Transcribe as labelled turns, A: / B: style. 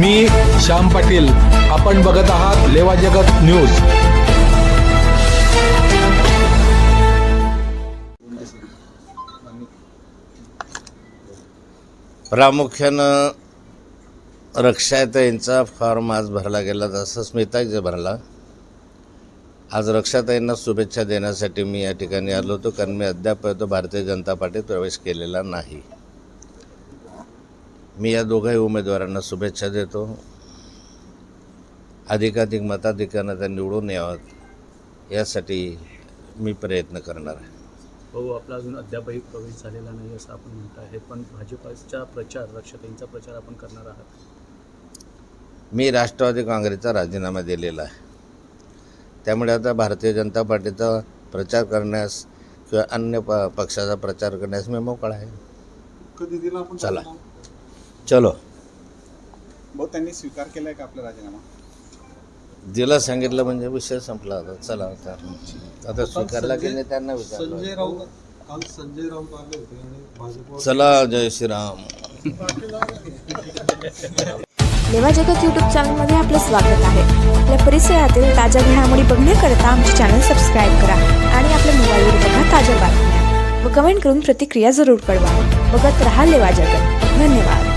A: मी श्याम पाटील. आपण बघत आहात लेवा जगत न्यूज.
B: प्रामुख्यानं रक्षाताईंचा फॉर्म आज भरला गेला जसं स्मिताजी भरला. आज रक्षाताईंना शुभेच्छा देण्यासाठी मी या ठिकाणी आलो होतो कारण मी अद्याप तो भारतीय जनता पार्टीत प्रवेश केलेला नाही. मी या दोघाही उमेदवारांना शुभेच्छा देतो. अधिकाधिक मताधिकानं त्या निवडून यावं यासाठी मी प्रयत्न करणार आहे.
C: भाऊ आपला अजून अद्यापही प्रवेश झालेला नाही असं आपण म्हणत आहे पण भाजपाचा प्रचार रक्षाताईंचा प्रचार आपण करणार आहात.
B: मी राष्ट्रवादी काँग्रेसचा राजीनामा दिलेला आहे. त्यामुळे आता भारतीय जनता पार्टीचा प्रचार करण्यास किंवा अन्य प पक्षाचा प्रचार करण्यास मी मोकळा आहे.
D: कधी दिला आपण
B: चला. चलो।
D: भाऊ त्यांनी स्वीकार केलाय का आपला राजीनामा?
B: दिला सांगितलं म्हणजे विषय संपला आता. चला आता आता स्वीकारला की नाही त्यांना
E: संजय
B: विचारलं
E: राऊत काल संजय राऊत आले होते आणि भाजप
B: चला जय श्रीराम.
F: लेवा जगत यूट्यूब चॅनलमध्ये आपलं स्वागत आहे. आपल्या परिसरातील ताज्या घडामोडी बघण्याकरता आमचे चॅनल सबस्क्राईब करा आणि आपल्या मोबाईलवर बघा ताज्या बातम्या. व कमेंट करून प्रतिक्रिया जरूर कळवा. बघत रहा लेवा जगत. धन्यवाद.